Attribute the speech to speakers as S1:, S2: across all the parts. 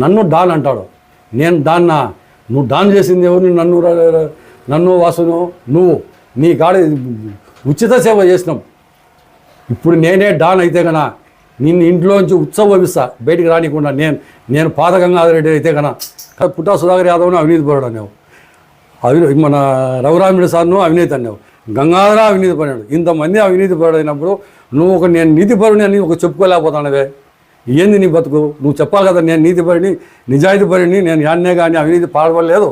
S1: నన్ను డాన్ అంటాడు. నేను డాన్నా నువ్వు డాన్ చేసింది ఎవరు నన్ను నన్ను వాసును నువ్వు నీ కాడ ఉచిత సేవ చేసినాం. ఇప్పుడు నేనే డాన్ అయితే కన్నా నిన్ను ఇంట్లోంచి ఉత్సవమిస్తా బయటికి రానికుండా నేను నేను పాత గంగాధర రెడ్డి అయితే కన్నా పుట్టా సుధాకర్ యాదవ్ను అవినీతి పరుడు అనేవు అవి మన రఘురాముడి సార్ను అవినీతి అనేవు గంగాధర అవినీతి పడినాడు ఇంతమంది అవినీతి అయినప్పుడు నువ్వు ఒక నేను నీతి పరుని అని ఒక చెప్పుకోలేకపోతానవే. ఏంది నీ బతుకు? నువ్వు చెప్పాలి కదా నేను నీతి పడిని నిజాయితీ పడిని నేను యాన్నే కానీ అవినీతి పాడవలేదు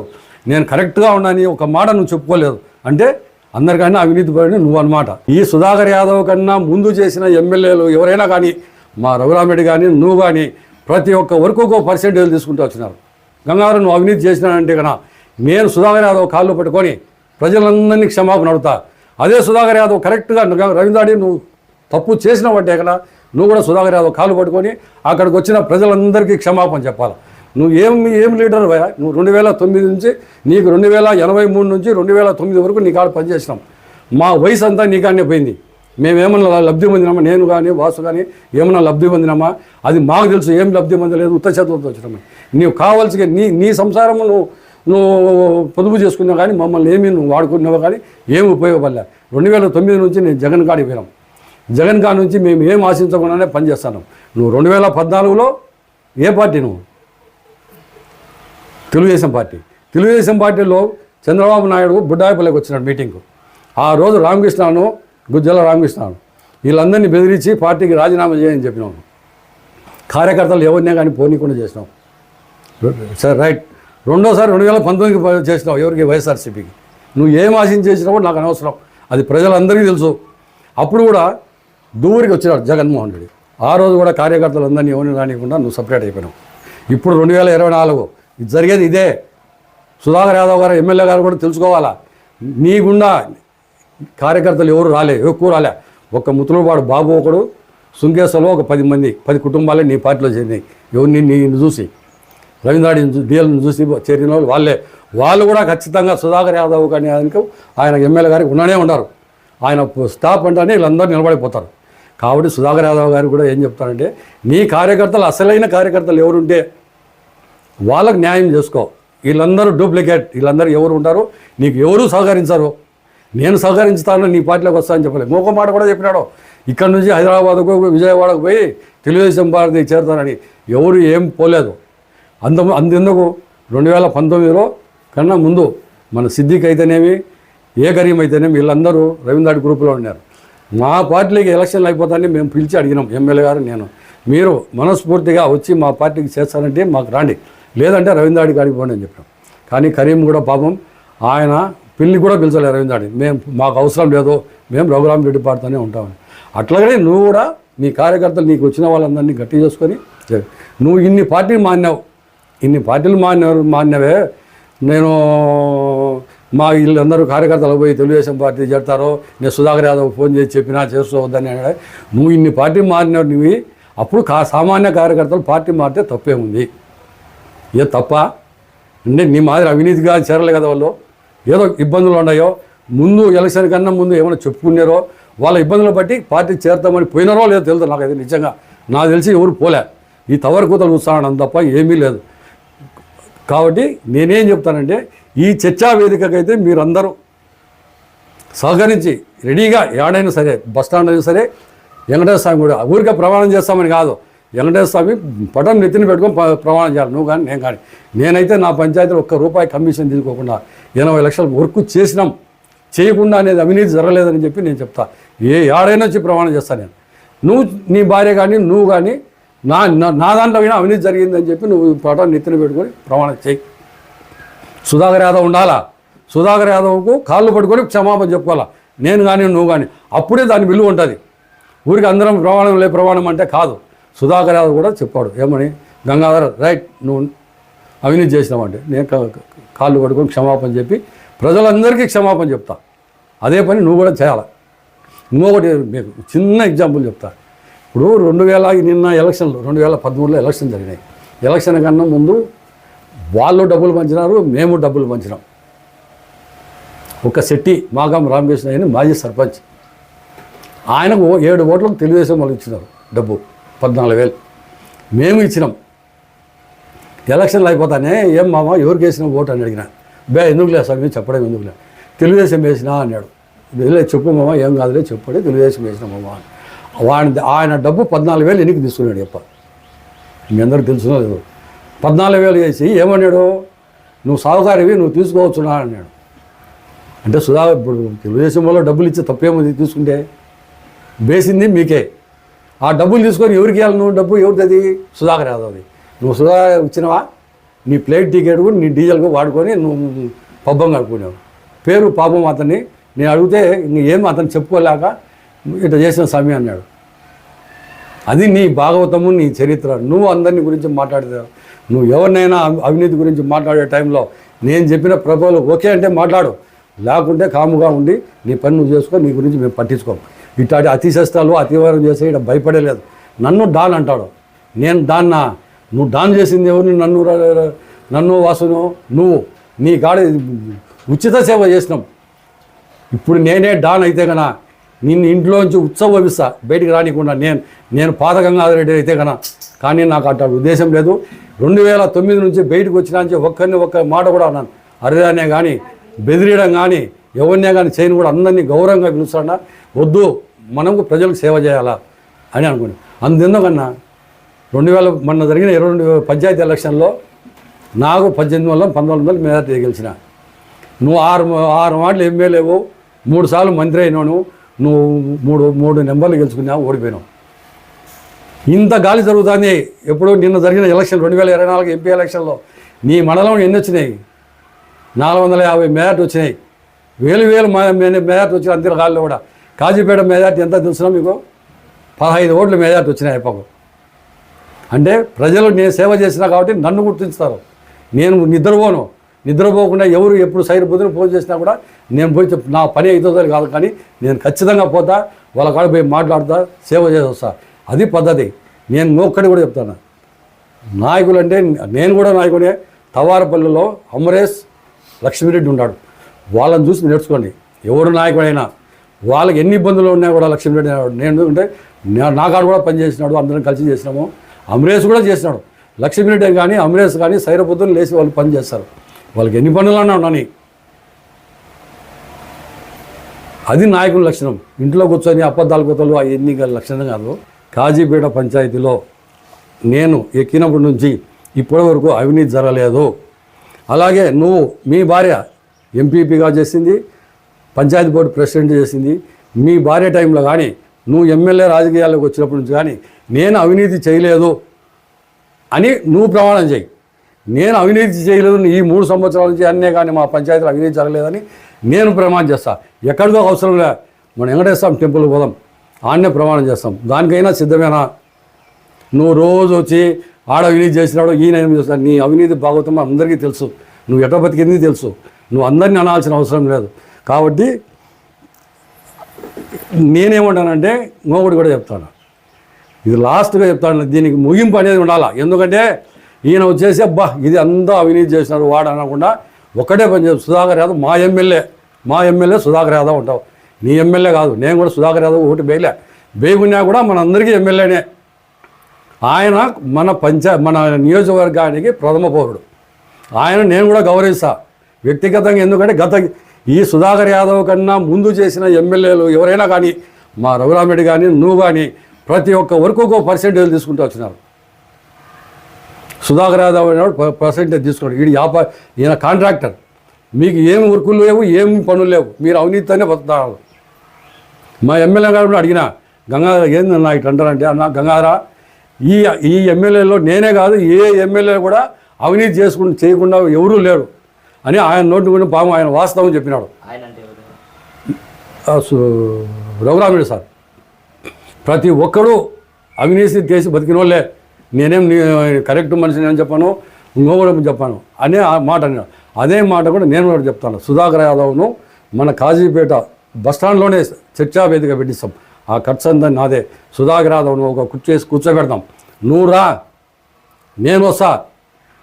S1: నేను కరెక్ట్గా ఉన్నాను ఒక మాట నువ్వు చెప్పుకోలేదు. అంటే అందరికన్నా అవినీతి పడిన నువ్వు అనమాట ఈ సుధాకర్ యాదవ్ కన్నా ముందు చేసిన ఎమ్మెల్యేలు ఎవరైనా కానీ మా రఘురామరెడ్డి కానీ నువ్వు కానీ ప్రతి ఒక్క వరకు ఒక పర్సెంటేజ్ తీసుకుంటూ వచ్చినారు. గంగారు నువ్వు అవినీతి చేసినానంటే కన్నా నేను సుధాకర్ యాదవ్ కాళ్ళు పట్టుకొని ప్రజలందరినీ క్షమాపణ అడుగుతా. అదే సుధాకర్ యాదవ్ కరెక్ట్గా రవీంద్రాడి నువ్వు తప్పు చేసినావంటే కదా నువ్వు కూడా సుధాకర్ యాదవ్ కాలు పట్టుకొని అక్కడికి వచ్చిన ప్రజలందరికీ క్షమాపణ చెప్పాలి? నువ్వు ఏం ఏం లీడర్ నువ్వు రెండు వేల తొమ్మిది నుంచి నీకు రెండు వేల ఎనభై మూడు నుంచి రెండు వేల తొమ్మిది వరకు నీ కాడ పనిచేసినాం. మా వయసు అంతా నీకాడనే పోయింది. మేమేమన్నా లబ్ధి పొందినామా? నేను కానీ వాసు కానీ ఏమన్నా లబ్ధి పొందినామా? అది మాకు తెలుసు ఏం లబ్ధి పొందలేదు ఉత్త చేతులతో వచ్చినామా? నీవు కావాల్సిన నీ నీ సంసారం నువ్వు నువ్వు పొదుపు చేసుకున్నావు కానీ మమ్మల్ని ఏమీ నువ్వు వాడుకున్నావు కానీ ఏమి ఉపయోగపడలే. రెండు వేల తొమ్మిది నుంచి నేను జగన్ కాడికి పోయినాం. జగన్ కాడి నుంచి మేము ఏం ఆశించకుండానే పనిచేస్తాను నువ్వు రెండు వేల పద్నాలుగులో ఏ పార్టీ నువ్వు? తెలుగుదేశం పార్టీ. తెలుగుదేశం పార్టీలో చంద్రబాబు నాయుడు బుడ్డాయిపల్లికి వచ్చినాడు మీటింగ్కు ఆ రోజు రామకృష్ణను గుజ్జల రామకృష్ణను వీళ్ళందరినీ బెదిరించి పార్టీకి రాజీనామా చేయని చెప్పినాం. కార్యకర్తలు ఎవరినే కానీ పోనీకుండా చేసినాం. సరే రైట్. రెండోసారి రెండు వేల పంతొమ్మిదికి చేసినావు ఎవరికి? వైఎస్ఆర్సీపీకి. నువ్వు ఏం ఆశించి చేసినావో నాకు అనవసరం. అది ప్రజలందరికీ తెలుసు. అప్పుడు కూడా దూరికి వచ్చినాడు జగన్మోహన్ రెడ్డి. ఆ రోజు కూడా కార్యకర్తలందరినీ ఎవరిని రానియకుండా నువ్వు సపరేట్ అయిపోయినావు. ఇప్పుడు రెండు వేల ఇరవై నాలుగు ఇది జరిగేది ఇదే. సుధాకర్ యాదవ్ గారు ఎమ్మెల్యే గారు కూడా తెలుసుకోవాలా? నీ గుండా కార్యకర్తలు ఎవరు రాలే ఎక్కువ రాలే. ఒక్క ముతులవాడు బాబు ఒకడు సుంకేశ్వరలో ఒక పది మంది పది కుటుంబాలే నీ పార్టీలో చేరినాయి. ఎవరిని నేను చూసి. రవీంద్రాడిని డిఎల్ని చూసి చేరిన వాళ్ళు వాళ్ళే. వాళ్ళు కూడా ఖచ్చితంగా సుధాకర్ యాదవ్ గారిని ఆయనకు ఆయన ఎమ్మెల్యే గారికి ఉండనే ఉన్నారు. ఆయన స్టాప్ అంటేనే వీళ్ళందరూ నిలబడిపోతారు. కాబట్టి సుధాకర్ యాదవ్ గారు కూడా ఏం చెప్తారంటే నీ కార్యకర్తలు అసలైన కార్యకర్తలు ఎవరుంటే వాళ్ళకు న్యాయం చేసుకో. వీళ్ళందరూ డూప్లికేట్. వీళ్ళందరూ ఎవరు ఉంటారు నీకు ఎవరు సహకరించరు. నేను సహకరించుతాను నీ పార్టీలోకి వస్తానని చెప్పలేదు. ఇంకొక మాట కూడా చెప్పినాడు. ఇక్కడ నుంచి హైదరాబాద్కు విజయవాడకు పోయి తెలుగుదేశం పార్టీ చేరుతానని ఎవరు ఏం పోలేదు. అంత అందుకు రెండు వేల పంతొమ్మిదిలో కన్నా ముందు మన సిద్దిక్ అయితేనేమి ఏ కరీం అయితేనేమి వీళ్ళందరూ రవీంద్రాడి గ్రూపులో ఉన్నారు. మా పార్టీకి ఎలక్షన్లు అయిపోతాయని మేము పిలిచి అడిగినాం ఎమ్మెల్యే గారు నేను. మీరు మనస్ఫూర్తిగా వచ్చి మా పార్టీకి చేస్తారంటే మాకు రాండి. లేదంటే రవీంద్రాడి అడిగిపోండి అని చెప్పాం. కానీ కరీం కూడా పాపం ఆయన పిల్లి కూడా పిలిచలేదు రవీంద్రాడి మేము మాకు అవసరం లేదు మేము రఘురామ్ రెడ్డి పాడుతూనే ఉంటామని అట్లాగనే నువ్వు కూడా నీ కార్యకర్తలు నీకు వచ్చిన వాళ్ళందరినీ గట్టి చేసుకొని నువ్వు ఇన్ని పార్టీలు మాన్యావు ఇన్ని పార్టీలు మాన్య మాన్యవే నేను మా వీళ్ళందరూ కార్యకర్తలు పోయి తెలుగుదేశం పార్టీ చేస్తారో నేను సుధాకర్ యాదవ్ ఫోన్ చేసి చెప్పినా చేసుకోవద్దని అన్నాడు. నువ్వు ఇన్ని పార్టీ మారినావు నువ్వు అప్పుడు కా సామాన్య కార్యకర్తలు పార్టీ మారితే తప్పే ఉంది. ఏ తప్ప? అంటే నీ మాదిరి అవినీతిగా చేరలే కదా వాళ్ళు. ఏదో ఇబ్బందులు ఉన్నాయో ముందు ఎలక్షన్ కన్నా ముందు ఏమైనా చెప్పుకున్నారో వాళ్ళ ఇబ్బందులు బట్టి పార్టీ చేరుతామని పోయినారో లేదో తెలుసు నాకు అయితే నిజంగా. నాకు తెలిసి ఎవరు పోలే. ఈ తవరు కూతలు చూస్తాను తప్ప ఏమీ లేదు. కాబట్టి నేనేం చెప్తానంటే ఈ చర్చా వేదికకైతే మీరందరూ సహకరించి రెడీగా ఏడైనా సరే బస్ స్టాండ్ అయినా సరే వెంకటేశ్వర స్వామి కూడా ఊరికే ప్రమాణం చేస్తామని కాదు. వెంకటేశ్వర స్వామి పటం నెత్తిని పెట్టుకొని ప్రమాణం చేయాలి. నువ్వు కానీ నేను కానీ. నేనైతే నా పంచాయతీలో ఒక్క రూపాయి కమిషన్ తీసుకోకుండా ఎనభై లక్షల వర్క్ చేసినాం. చేయకుండా అనేది అవినీతి జరగలేదని చెప్పి నేను చెప్తా. ఏ ఏడైనా వచ్చి ప్రమాణం చేస్తాను నేను. నువ్వు నీ భార్య కానీ నువ్వు కానీ నా నా- నా దాంట్లో అయినా అవినీతి జరిగిందని చెప్పి నువ్వు పటం నెత్తిన పెట్టుకొని ప్రమాణం చేయి. సుధాకర్ యాదవ్ ఉండాలా? సుధాకర్ యాదవ్కు కాళ్ళు పట్టుకొని క్షమాపణ చెప్పుకోవాలా? నేను కానీ నువ్వు కానీ అప్పుడే దాని విలువ ఉంటుంది. ఊరికి అందరం ప్రమాణం లే ప్రమాణం అంటే కాదు. సుధాకర్ యాదవ్ కూడా చెప్పాడు. ఏమని? గంగాధర్ రైట్ నువ్వు అవినీతి చేసినామంటే నేను కాళ్ళు పట్టుకొని క్షమాపణ చెప్పి ప్రజలందరికీ క్షమాపణ చెప్తా. అదే పని నువ్వు కూడా చేయాలి? ఇంకొకటి మీకు చిన్న ఎగ్జాంపుల్ చెప్తా. ఇప్పుడు రెండు వేల నిన్న ఎలక్షన్లు రెండు వేల పదమూడులో ఎలక్షన్ జరిగినాయి. ఎలక్షన్ కన్నా ముందు వాళ్ళు డబ్బులు పంచినారు మేము డబ్బులు పంచినాం. ఒక శెట్టి మాగాం రామకృష్ణ అని మాజీ సర్పంచ్. ఆయనకు ఏడు ఓట్లకు తెలుగుదేశం వాళ్ళు ఇచ్చినారు డబ్బు పద్నాలుగు వేలు. మేము ఇచ్చినాం. ఎలక్షన్లు అయిపోతానే ఏం మామ ఎవరికి వేసిన ఓటు? అని అడిగిన. బే ఎందుకు లేదు స్వామి చెప్పడం ఎందుకు లేదు తెలుగుదేశం వేసినా అన్నాడు. వెళ్ళే చెప్పు మామ ఏం కాదులే చెప్పడే తెలుగుదేశం వేసిన మామ అని. వాడిని ఆయన డబ్బు పద్నాలుగు వేలు ఎన్నికి తీసుకున్నాడు చెప్ప మీ అందరికి తెలుసునో లేదు? పద్నాలుగు వేలు వేసి ఏమన్నాడు? నువ్వు సాగుకారివి నువ్వు తీసుకోవచ్చు అన్నాడు. అంటే సుధా ఇప్పుడు తెలుగుదేశం వల్ల డబ్బులు ఇచ్చి తప్పేముంది తీసుకుంటే? వేసింది మీకే. ఆ డబ్బులు తీసుకొని ఎవరికి ఇవ్వాలి నువ్వు డబ్బు? ఎవరిది సుధాకర్ యాదవ్ది నువ్వు సుధాకర్ ఇచ్చినవా? నీ ప్లేట్ టికెట్ కూడా నీ డీజిల్గా వాడుకొని నువ్వు పబ్బం కడుకునేవు పేరు పాపం అతన్ని. నేను అడిగితే ఇంక ఏం అతను చెప్పుకోలేక ఇట్లా చేసిన స్వామి అన్నాడు. అది నీ భాగవతము నీ చరిత్ర. నువ్వు అందరిని గురించి మాట్లాడతావు నువ్వు ఎవరినైనా అవినీతి గురించి మాట్లాడే టైంలో నేను చెప్పిన ప్రభువులు ఓకే అంటే మాట్లాడు. లేకుంటే కాముగా ఉండి నీ పని నువ్వు చేసుకో నీ గురించి మేము పట్టించుకోం. ఇట్లాంటి అతిశస్త్రాలు అతివారం చేసే ఇక్కడ భయపడలేదు. నన్ను డాన్ అంటాడు. నేను దాన్న నువ్వు డాన్ చేసింది ఎవరిని? నన్ను నన్ను వాసును నువ్వు. నీ కాడ ఉచిత సేవ చేసినాం. ఇప్పుడు నేనే డాన్ అయితే కన నిన్ను ఇంట్లోంచి ఉత్సవమిస్తా బయటికి రానికుండా నేను నేను పాత గంగాధరెడ్డి అయితే కన కానీ నాకు అట్లా ఉద్దేశం లేదు. రెండు వేల తొమ్మిది నుంచి బయటకు వచ్చినా ఒక్కరిని ఒక్క మాట కూడా అన్నాను అరేదానే కానీ బెదిరియడం కానీ ఎవరినే కానీ చేయని కూడా అందరినీ గౌరవంగా పిలుస్తాడా వద్దు మనకు ప్రజలకు సేవ చేయాలా? అని అనుకుని అందుకన్నా రెండు వేల మొన్న జరిగిన ఇరవై రెండు పంచాయతీ ఎలక్షన్లో నాకు పద్దెనిమిది వందల పంతొమ్మిది వందల మెజార్టీ గెలిచిన. నువ్వు ఆరు ఆరు మాటలు ఎమ్మెల్యేవు మూడు సార్లు మంత్రి అయినావు నువ్వు మూడు మూడు నెంబర్లు గెలుచుకున్నావు ఓడిపోయినావు. ఇంత గాలి జరుగుతుంది. ఎప్పుడో నిన్న జరిగిన ఎలక్షన్ రెండు వేల ఇరవై నాలుగు ఎంపీ ఎలక్షన్లో నీ మండలం ఎన్ని వచ్చినాయి? నాలుగు వందల యాభై మెజార్టీ వచ్చినాయి. వేలు వేలు మ- వచ్చినాయి మెజార్టీ వచ్చిన గాలిలో కూడా. కాజీపేట మెజార్టీ ఎంత తెలిసినా మీకు? పదహైదు ఓట్లు మెజార్టీ వచ్చినాయి అప్పకు అంటే ప్రజలు నేను సేవ చేసినా కాబట్టి నన్ను గుర్తించుతారు. నేను నిద్రపోను. నిద్రపోకుండా ఎవరు ఎప్పుడు సైడ్ పొద్దున ఫోన్ చేసినా కూడా నేను పోయి నా పని అవుతుందని కాదు కానీ నేను ఖచ్చితంగా పోతా వాళ్ళ కాడ పోయి మాట్లాడుతా సేవ చేసి వస్తా అది పద్ధతి. నేను నోక్కడి కూడా చెప్తాను. నాయకులు అంటే నేను కూడా నాయకుడే తవారపల్లిలో అమరేష్ లక్ష్మీరెడ్డి ఉన్నాడు వాళ్ళని చూసి నేర్చుకోండి. ఎవరు నాయకుడైనా వాళ్ళకి ఎన్ని ఇబ్బందులు ఉన్నా కూడా లక్ష్మీరెడ్డి నేను ఎందుకంటే నా- నా కాడ కూడా పనిచేసినాడు అందరం కలిసి చేసినాము. అమరేష్ కూడా చేసినాడు. లక్ష్మీరెడ్డి కానీ అమరేష్ కానీ సైరపొద్దులు లేచి వాళ్ళు పని చేస్తారు. వాళ్ళకి ఎన్ని పనులన్నా ఉండని అది నాయకుల లక్షణం. ఇంట్లో కూర్చొని అబద్ధాలు కొత్తలు అవన్నీ గల లక్షణం కాదు. కాజీపేట పంచాయతీలో నేను ఎక్కినప్పటి నుంచి ఇప్పటి వరకు అవినీతి జరగలేదు. అలాగే నువ్వు మీ భార్య ఎంపీపీగా చేసింది పంచాయతీ బోర్డు ప్రెసిడెంట్ చేసింది. మీ భార్య టైంలో కానీ నువ్వు ఎమ్మెల్యే రాజకీయాల్లోకి వచ్చినప్పటి నుంచి కానీ నేను అవినీతి చేయలేదు అని నువ్వు ప్రమాణం చేయి. నేను అవినీతి చేయలేదు ఈ మూడు సంవత్సరాల నుంచి అన్నే కానీ మా పంచాయతీలో అవినీతి జరగలేదని నేను ప్రమాణం చేస్తాను ఎక్కడికో అవసరం లే. మనం వెంకటేశ్వరం టెంపుల్ పోదాం. ఆడనే ప్రమాణం చేస్తాం. దానికైనా సిద్ధమేనా? నువ్వు రోజు వచ్చి ఆడ అవినీతి చేసినాడు ఈయన ఏం చేస్తాడు? నీ అవినీతి భాగవతం అందరికీ తెలుసు. నువ్వు ఎట బతికింది తెలుసు. నువ్వు అందరినీ అనాల్సిన అవసరం లేదు. కాబట్టి నేనేమంటానంటే ఇంకొకటి కూడా చెప్తాను. ఇది లాస్ట్గా చెప్తాను. దీనికి ముగింపు అనేది ఉండాలా? ఎందుకంటే ఈయన వచ్చేసి అబ్బా ఇది అంతా అవినీతి చేసినారు వాడు అనకుండా ఒకటే పని చేస్తాడు సుధాకర్ యాదవ్ మా ఎమ్మెల్యే మా ఎమ్మెల్యే సుధాకర్ యాదవ్ ఉంటావు నీ ఎమ్మెల్యే కాదు నేను కూడా సుధాకర్ యాదవ్ ఒకటి బేయలే బేగున్నా కూడా మన అందరికీ ఎమ్మెల్యేనే. ఆయన మన పంచా మన నియోజకవర్గానికి ప్రథమ పౌరుడు. ఆయన నేను కూడా గౌరవిస్తా. వ్యక్తిగతంగా ఎందుకంటే గత ఈ సుధాకర్ యాదవ్ కన్నా ముందు చేసిన ఎమ్మెల్యేలు ఎవరైనా కానీ మా రఘురామరెడ్డి కానీ నువ్వు కానీ ప్రతి ఒక్క వరకు ఒక పర్సెంటేజ్ తీసుకుంటూ వచ్చినారు. సుధాకర్ యాదవ్ అనేవాడు ప- పర్సెంటేజ్ తీసుకున్నాడు వీడు యాప ఈయన కాంట్రాక్టర్ మీకు ఏమి వర్కులు లేవు ఏమి పనులు లేవు. మీరు అవినీతితోనే బతుకుతారు. మా ఎమ్మెల్యే గారు అడిగిన గంగాధర ఏంది నా ఇట్లా అంటారంటే అన్న గంగాధర ఈ ఈ ఎమ్మెల్యేలో నేనే కాదు ఏ ఎమ్మెల్యే కూడా అవినీతి చేసుకుంటూ చేయకుండా ఎవరూ లేరు అని ఆయన నోటి కూడా పాము ఆయన వాస్తవం చెప్పినాడు. రఘురాముడు సార్. ప్రతి ఒక్కడు అవినీతి చేసి బతికిన వాళ్ళే నేనేం కరెక్ట్ మనిషిని అని చెప్పాను ఇంకొకటి చెప్పాను. అనే ఆ మాట అన్నాడు అదే మాట కూడా నేను కూడా చెప్తాను. సుధాకర్ యాదవ్ను మన కాజీపేట బస్టాండ్లోనే చర్చా వేదిక పెట్టిస్తాం. ఆ ఖర్చు అంతా నాదే. సుధాకర్ యాదవ్ను ఒక కుర్చేసి కూర్చోబెడతాం. నువ్వు రా నేను వస్తా.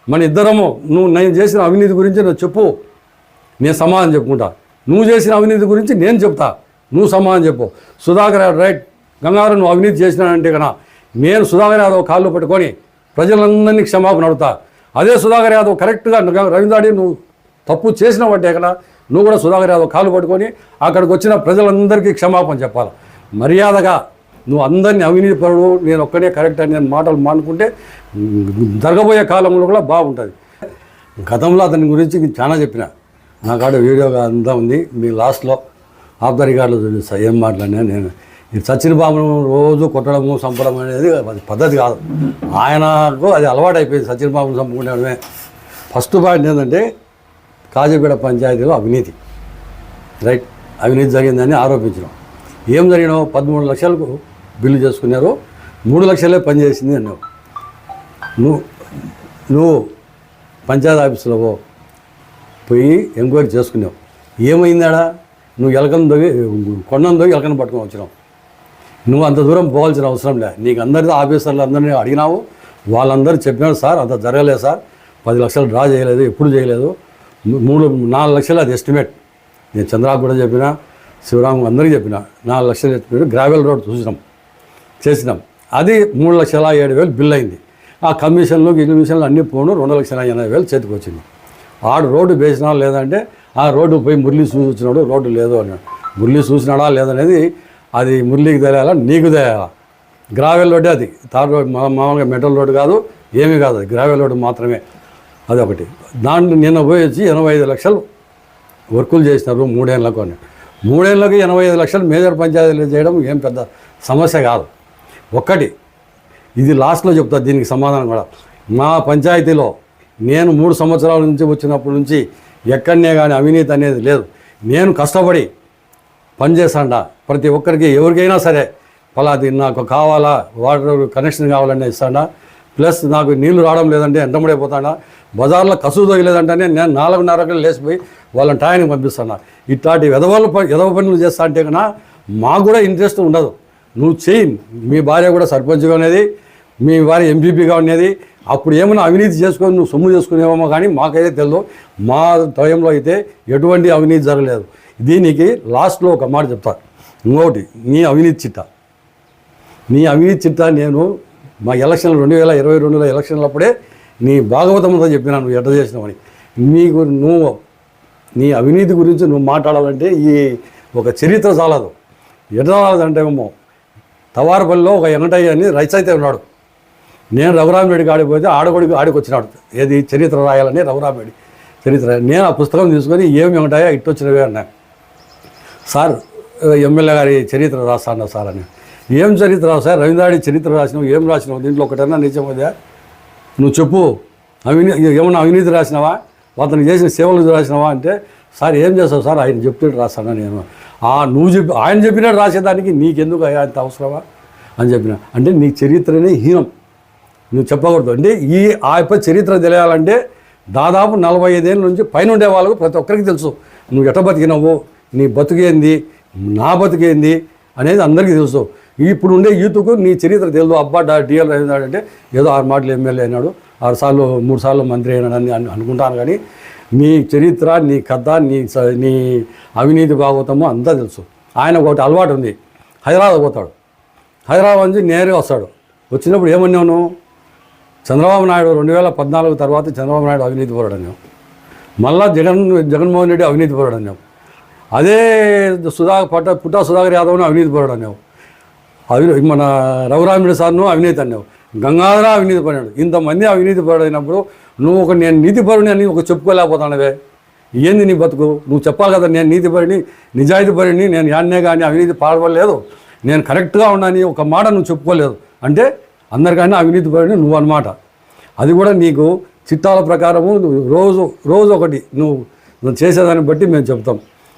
S1: మన ఇద్దరము నువ్వు నేను చేసిన అవినీతి గురించి నువ్వు చెప్పు. నేను సమాధానం చెప్పుకుంటా. నువ్వు చేసిన అవినీతి గురించి నేను చెప్తా. నువ్వు సమాధానం చెప్పు. సుధాకర్ రైట్. గంగారు నువ్వు అవినీతి చేసినానంటే కన్నా నేను సుధాకర్ యాదవ్ కాళ్ళు పట్టుకొని ప్రజలందరినీ క్షమాపణ అడుగుతా. అదే సుధాకర్ యాదవ్ కరెక్ట్గా రవీంద్రాడి నువ్వు తప్పు చేసినావంటే ఇక్కడ నువ్వు కూడా సుధాకర్ యాదవ్ కాళ్ళు పట్టుకొని అక్కడికి వచ్చిన ప్రజలందరికీ క్షమాపణ చెప్పాలి. మర్యాదగా నువ్వు అందరినీ అవినీతి పరుడు నేను ఒక్కడే కరెక్ట్ అని నేను మాటలు మానుకుంటే జరగబోయే కాలంలో కూడా బాగుంటుంది. గతంలో అతని గురించి నేను చాలా చెప్పిన. నా కాడ వీడియో అంతా ఉంది. మీ లాస్ట్లో ఆఫ్ ద రికార్డులో చూపిస్తా. ఏం మాట్లాడినా నేను ఈ సచిన్ బాబును రోజు కొట్టడము చంపడం అనేది అది పద్ధతి కాదు. ఆయనకు అది అలవాటు అయిపోయింది సచిన్ బాబును చంపుకునేయడమే ఫస్ట్ పాయింట్ ఏంటంటే కాజీపేట పంచాయతీలో అవినీతి. రైట్? అవినీతి జరిగిందని ఆరోపించడం ఏం జరిగినావు? పదమూడు లక్షలకు బిల్లు చేసుకున్నారు. మూడు లక్షలే పనిచేసింది అన్నావు. నువ్వు నువ్వు పంచాయతీ ఆఫీసులో పోయి ఎంక్వైరీ చేసుకున్నావు. ఏమైందాడా నువ్వు ఎలకను దొగి కొండను దొగి ఎలకను పట్టుకొని వచ్చినావు. నువ్వు అంత దూరం పోవాల్సిన అవసరం లే. నీకు అందరితో ఆఫీసర్లు అందరినీ అడిగినావు. వాళ్ళందరూ చెప్పినారు సార్ అంత జరగలేదు సార్. పది లక్షలు డ్రా చేయలేదు ఎప్పుడు చేయలేదు. మూడు నాలుగు లక్షలు అది ఎస్టిమేట్. నేను చంద్రాకు కూడా చెప్పిన శివరాము అందరికీ చెప్పిన నాలుగు లక్షలు ఎస్టిమేట్ గ్రావెల్ రోడ్ చూసినాం చేసినాం. అది మూడు లక్షల ఏడు వేలు బిల్ అయింది. ఆ కమిషన్లు కమిషన్లు అన్నీ పోను రెండు లక్షల ఎనభై వేలు చేతికి వచ్చింది. ఆడు రోడ్డు వేసినా లేదంటే ఆ రోడ్డు పోయి మురళి చూసినాడు రోడ్డు లేదు అన్నాడు. మురళి చూసినాడా లేదనేది అది మురళికి తెలియాలా నీకు తెలియాలా గ్రావెల్ రోడ్డే అది. తార్ రోడ్ మామూలుగా మెటల్ రోడ్డు కాదు ఏమీ కాదు అది. గ్రావెల్ రోడ్డు మాత్రమే. అదొకటి దాన్ని నిన్న పోయి వచ్చి ఎనభై ఐదు లక్షలు వర్కులు చేసినారు మూడేళ్ళకు అని. మూడేళ్ళకి ఎనభై ఐదు లక్షలు మేజర్ పంచాయతీలు చేయడం ఏం పెద్ద సమస్య కాదు. ఒక్కటి ఇది లాస్ట్లో చెప్తా దీనికి సమాధానం కూడా. మా పంచాయతీలో నేను మూడు సంవత్సరాల నుంచి వచ్చినప్పటి నుంచి ఎక్కడనే కానీ అవినీతి అనేది లేదు. నేను కష్టపడి పనిచేస్తాండా. ప్రతి ఒక్కరికి ఎవరికైనా సరే పలాది నాకు కావాలా వాటర్ కనెక్షన్ కావాలనే ఇస్తాడా. ప్లస్ నాకు నీళ్ళు రావడం లేదంటే ఎంతమడైపోతాడా బజార్లో కసువు తొగలేదంటేనే నేను నాలుగున్నరకు లేచిపోయి వాళ్ళని టయానికి పంపిస్తాను ఇట్లాంటి ఎదవాళ్ళు ఎదవ పనులు చేస్తా అంటే కన్నా మాకు కూడా ఇంట్రెస్ట్ ఉండదు. నువ్వు చెయ్యి. మీ భార్య కూడా సర్పంచ్గా ఉన్నది. మీ భార్య ఎంపీపీగా ఉండేది అప్పుడు ఏమైనా అవినీతి చేసుకొని నువ్వు సొమ్ము చేసుకునేవేమో కానీ మాకైతే తెలియదు మా టైంలో అయితే ఎటువంటి అవినీతి జరగలేదు. దీనికి లాస్ట్లో ఒక మాట చెప్తాను ఇంకోటి నీ అవినీతి చిట్టా. నీ అవినీతి చిట్టా నేను మా ఎలక్షన్లు రెండు వేల ఇరవై రెండులో ఎలక్షన్లప్పుడే నీ భాగవతంతో చెప్పినా నువ్వు ఎట్ట చేసినావని. నీకు నువ్వు నీ అవినీతి గురించి నువ్వు మాట్లాడాలంటే ఈ ఒక చరిత్ర చాలదు. ఎట్లా చాలదంటే ఏమో తవారపల్లిలో ఒక వెంకటయ్య అని రైస్ అయితే ఉన్నాడు. నేను రఘురామరెడ్డికి ఆడిపోతే ఆడగొడికి ఆడికొచ్చినాడు ఏది చరిత్ర రాయాలని రఘురామరెడ్డి చరిత్ర. నేను ఆ పుస్తకం తీసుకొని ఏం ఉంటాయో ఇట్టొచ్చినవే అన్నా. సార్ ఎమ్మెల్యే గారి చరిత్ర రాస్తాను సార్ అని. ఏం చరిత్ర రావు సార్? రవీంద్రాడి చరిత్ర రాసినావు ఏం రాసినావు? దీంట్లో ఒకటన్నా నిజమదే నువ్వు చెప్పు. అవినీ ఏమన్నా అవినీతి రాసినావా? అతను చేసిన సేవలు రాసినావా అంటే సార్ ఏం చేస్తావు సార్? ఆయన చెప్తే రాస్తాను నేను. ఆ నువ్వు చెప్పి ఆయన చెప్పినట్టు రాసేదానికి నీకెందుకు అంత అవసరమా? అని చెప్పిన. అంటే నీ చరిత్రనే హీనం. నువ్వు చెప్పకూడదు. అంటే ఈ ఆ యొక్క చరిత్ర తెలియాలంటే దాదాపు నలభై ఐదేళ్ళ నుంచి పైన ఉండే వాళ్ళకు ప్రతి ఒక్కరికి తెలుసు. నువ్వు ఎట్ట బతికినావు? నీ బతుకేంది నా బతుకేంది అనేది అందరికీ తెలుసు. ఇప్పుడు ఉండే యూత్కు నీ చరిత్ర తెలియదు. అబ్బా డా డిఎల్ అంటే ఏదో ఆరు మాటలు ఎమ్మెల్యే అయినాడు. ఆరు సార్లు మూడు సార్లు మంత్రి అయినాడని అనుకుంటాను కానీ నీ చరిత్ర నీ కథ నీ స- నీ అవినీతి భాగవతము అంతా తెలుసు. ఆయన ఒకటి అలవాటు ఉంది. హైదరాబాద్ పోతాడు. హైదరాబాద్ నుంచి నేరుగా వస్తాడు. వచ్చినప్పుడు ఏమన్నావు చంద్రబాబు నాయుడు రెండు వేల పద్నాలుగు తర్వాత చంద్రబాబు నాయుడు అవినీతి పరుడు అన్నాం మళ్ళా జగన్ జగన్మోహన్ రెడ్డి అవినీతి పరుడు అన్నాం అదే సుధా పట్ట పుట్టా సుధాకర్ యాదవ్ను అవినీతి పరుడు అనేవు అవి మన రఘురామిడి సార్ను అవినీతి అనేవు గంగాధర అవినీతి పరుడు. ఇంతమంది అవినీతి పరుడైనప్పుడు నువ్వు ఒక నేను నీతి పరుని అని ఒక చెప్పుకోలేకపోతానవే ఏంది నీ బతుకు? నువ్వు చెప్పాలి కదా నేను నీతి పడిని నిజాయితీ పడిని నేను యాన్నే కానీ అవినీతి పాడవలేదు నేను కరెక్ట్గా ఉన్నాను ఒక మాట నువ్వు చెప్పుకోలేదు. అంటే అందరికన్నా అవినీతి నువ్వు అనమాట అది కూడా నీకు చిట్టాల ప్రకారము నువ్వు రోజు రోజు ఒకటి నువ్వు నువ్వు చేసేదాన్ని బట్టి మేము చెప్తాం.